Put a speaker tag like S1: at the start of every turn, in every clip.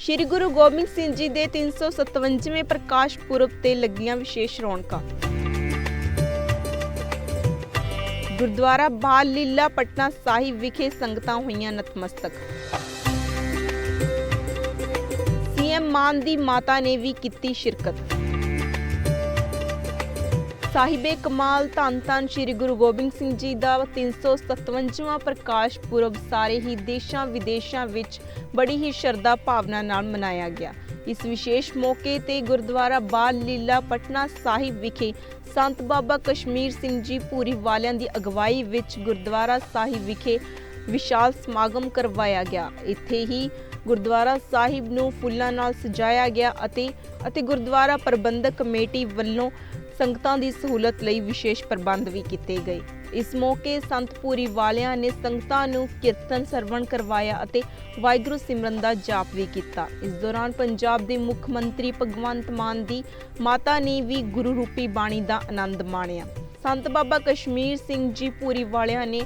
S1: ਸ੍ਰੀ ਗੁਰੂ ਗੋਬਿੰਦ ਸਿੰਘ ਜੀ ਦੇ 357ਵੇਂ ਪ੍ਰਕਾਸ਼ ਪੁਰਬ ਤੇ ਲੱਗੀਆਂ ਵਿਸ਼ੇਸ਼ ਰੌਣਕਾਂ। ਗੁਰਦੁਆਰਾ ਬਾਲ ਲੀਲਾ ਪਟਨਾ ਸਾਹਿਬ ਵਿਖੇ ਸੰਗਤਾਂ ਹੋਈਆਂ ਨਤਮਸਤਕ। ਸੀਐਮ ਮਾਨ ਦੀ ਮਾਤਾ ਨੇ ਵੀ ਕੀਤੀ ਸ਼ਿਰਕਤ। ਸਾਹਿਬੇ ਕਮਾਲ ਧੰਨ ਧੰਨ ਸ੍ਰੀ ਗੁਰੂ ਗੋਬਿੰਦ ਸਿੰਘ ਜੀ ਦਾ 357ਵਾਂ ਪ੍ਰਕਾਸ਼ ਪੁਰਬ ਸਾਰੇ ਹੀ ਦੇਸ਼ਾਂ ਵਿਦੇਸ਼ਾਂ ਵਿੱਚ ਬੜੀ ਹੀ ਸ਼ਰਧਾ ਭਾਵਨਾ ਨਾਲ ਮਨਾਇਆ ਗਿਆ। ਇਸ ਵਿਸ਼ੇਸ਼ ਮੌਕੇ ਤੇ ਗੁਰਦੁਆਰਾ ਬਾਲ ਲੀਲਾ ਪਟਨਾ ਸਾਹਿਬ ਵਿਖੇ ਸੰਤ ਬਾਬਾ ਕਸ਼ਮੀਰ ਸਿੰਘ ਜੀ ਪੂਰੀ ਵਾਲਿਆਂ ਦੀ ਅਗਵਾਈ ਵਿੱਚ ਗੁਰਦੁਆਰਾ ਸਾਹਿਬ ਵਿਖੇ ਵਿਸ਼ਾਲ ਸਮਾਗਮ ਕਰਵਾਇਆ ਗਿਆ। ਇੱਥੇ ਹੀ ਗੁਰਦੁਆਰਾ ਸਾਹਿਬ ਨੂੰ ਫੁੱਲਾਂ ਨਾਲ ਸਜਾਇਆ ਗਿਆ ਅਤੇ ਅਤੇ ਗੁਰਦੁਆਰਾ ਪ੍ਰਬੰਧਕ ਕਮੇਟੀ ਵੱਲੋਂ ਸੰਗਤਾਂ ਦੀ ਸਹੂਲਤ ਲਈ ਵਿਸ਼ੇਸ਼ ਪ੍ਰਬੰਧ ਵੀ ਕੀਤੇ ਗਏ। ਇਸ ਮੌਕੇ ਸੰਤ ਵਾਲਿਆਂ ਨੇ ਸੰਗਤਾਂ ਨੂੰ ਕੀਰਤਨ ਸਰਵਣ ਕਰਵਾਇਆ ਅਤੇ ਵਾਹਿਗੁਰੂ ਸਿਮਰਨ ਦਾ ਜਾਪ ਵੀ ਕੀਤਾ। ਇਸ ਦੌਰਾਨ ਪੰਜਾਬ ਦੇ ਮੁੱਖ ਮੰਤਰੀ ਭਗਵੰਤ ਮਾਨ ਦੀ ਮਾਤਾ ਨੇ ਵੀ ਗੁਰੂ ਰੂਪੀ ਬਾਣੀ ਦਾ ਆਨੰਦ ਮਾਣਿਆ। ਸੰਤ ਬਾਬਾ ਕਸ਼ਮੀਰ ਸਿੰਘ ਜੀ ਪੂਰੀ ਵਾਲਿਆਂ ਨੇ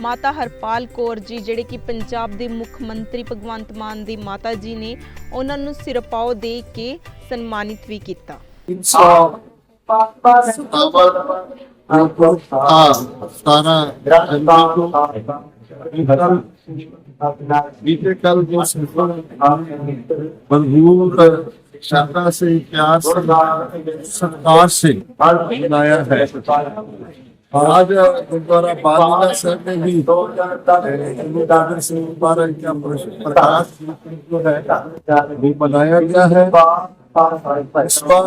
S1: ਮਾਤਾ ਹਰਪਾਲ ਕੌਰ ਜੀ, ਜਿਹੜੇ ਕਿ ਪੰਜਾਬ ਦੇ ਮੁੱਖ ਮੰਤਰੀ ਭਗਵੰਤ ਮਾਨ ਦੀ ਮਾਤਾ ਜੀ ਨੇ, ਉਹਨਾਂ ਨੂੰ ਸਿਰਪਾਓ ਦੇ ਕੇ ਸਨਮਾਨਿਤ ਵੀ ਕੀਤਾ।
S2: बीते कल जो मज़बूत श्रद्धा से प्यार से सत्कार से मनाया है? आज गुरुद्वारा बालीला सर में भी गुरु दादर सिंह महाराज का प्रकाश जो है वो मनाया गया है इस बार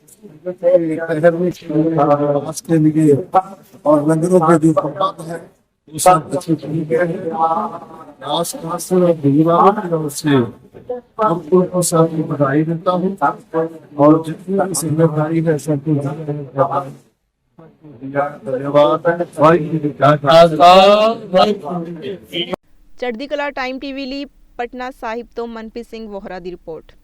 S2: शहर में विकास के लिए और नगरों के जो प्रबंध है वो सब अच्छे किए गए हैं आस पास भूमि वालों की ओर से आपको को सबकी बधाई देता हूँ और जितनी भी जिम्मेदारी है सबको धन्यवाद वाहिगुरू जी का खालसा
S1: ਚੜ੍ਹਦੀ ਕਲਾ ਟਾਈਮ ਟੀਵੀ ਲਈ ਪਟਨਾ ਸਾਹਿਬ ਤੋਂ ਮਨਪ੍ਰੀਤ ਸਿੰਘ ਵੋਹਰਾ ਦੀ ਰਿਪੋਰਟ